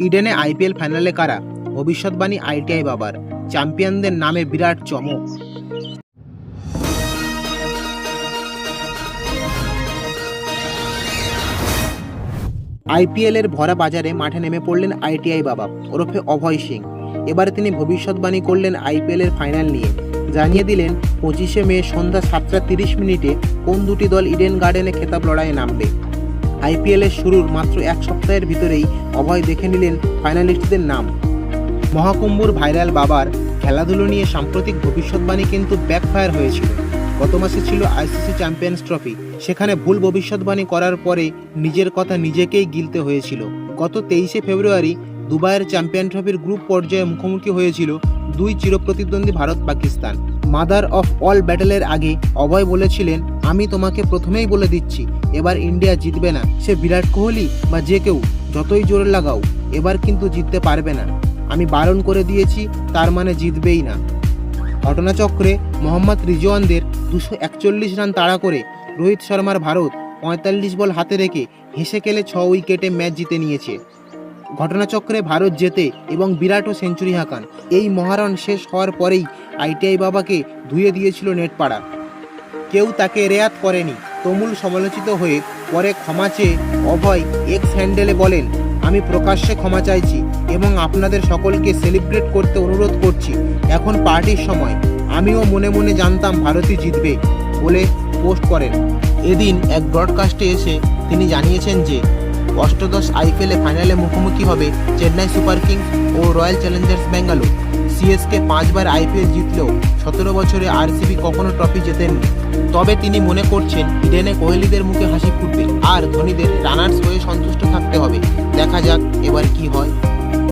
ইডেনে আইপিএল ফাইনালে কারা ভবিষ্যৎবাণী আইটিআই বাবার? চ্যাম্পিয়নদের নামে বিরাট চমক। আইপিএলের ভরা বাজারে মাঠে নেমে পড়লেন আইটিআই বাবা, ওরফে অভয় সিং। এবারে তিনি ভবিষ্যৎবাণী করলেন আইপিএলের ফাইনাল নিয়ে। জানিয়ে দিলেন, পঁচিশে মে সন্ধ্যা সাতটা তিরিশ মিনিটে কোন দুটি দল ইডেন গার্ডেনে খেতাব লড়াইয়ে নামবে? আইপিএলের শুরুর মাত্র এক সপ্তাহের ভিতরেই অভয় দেখে নিলেন ফাইনালিস্টদের নাম। মহাকুম্ভুর ভাইরাল বাবার খেলাধুলো নিয়ে সাম্প্রতিক ভবিষ্যৎবাণী কিন্তু ব্যাকফায়ার হয়েছিল। গত মাসে ছিল আইসিসি চ্যাম্পিয়ন্স ট্রফি। সেখানে ভুল ভবিষ্যৎবাণী করার পরে নিজের কথা নিজেকেই গিলতে হয়েছিল। গত তেইশে ফেব্রুয়ারি দুবাইয়ের চ্যাম্পিয়ন ট্রফির গ্রুপ পর্যায়ে মুখোমুখি হয়েছিল দুই চিরপ্রতিদ্বন্দ্বী Bharat Pakistan mother of all ব্যাটেলের আগে অভয় বলেছিলেন আমি তোমাকে প্রথমেই বলে দিচ্ছি, এবার ইন্ডিয়া জিতবে না। সে বিরাট কোহলি বা যে কেউ, যতই জোর লাগাও, এবার কিন্তু জিততে পারবে না। আমি বারণ করে দিয়েছি, তার মানে জিতবেই না। ঘটনাচক্রে মোহাম্মদ রিজওয়ানদের দুশো একচল্লিশ রান তাড়া করে রোহিত শর্মার ভারত পঁয়তাল্লিশ বল হাতে রেখে হেসে খেলে ছ উইকেটে ম্যাচ জিতে নিয়েছে। ঘটনাচক্রে ভারত জেতে এবং বিরাটও সেঞ্চুরি হাঁকান। এই মহারণ শেষ হওয়ার পরেই আইটিআই বাবাকে ধুয়ে দিয়েছিল নেটপাড়া। কেউ তাকে রেয়াত করেনি। তমুল সমালোচিত হয়ে পরে ক্ষমা চেয়ে অভয় এক্স হ্যান্ডেলে বলেন, আমি প্রকাশ্যে ক্ষমা চাইছি এবং আপনাদের সকলকে সেলিব্রেট করতে অনুরোধ করছি। এখন পার্টির সময়। আমিও মনে মনে জানতাম ভারতই জিতবে বলে পোস্ট করেন। এদিন এক ব্রডকাস্টে এসে তিনি জানিয়েছেন যে, অষ্টদশ আইপিএলে ফাইনালে মুখোমুখি হবে চেন্নাই সুপার কিংস ও রয়্যাল চ্যালেঞ্জার্স ব্যাঙ্গালোর। সিএসকে পাঁচবার আইপিএল জিতলেও সতেরো বছরে আরসিবি কখনো ট্রফি জেতেননি। তবে তিনি মনে করছেন, ইডেনে কোহলিদের মুখে হাসি ফুটবে, আর ধোনিদের রানার্স হয়ে সন্তুষ্ট থাকতে হবে। দেখা যাক এবার কি হয়।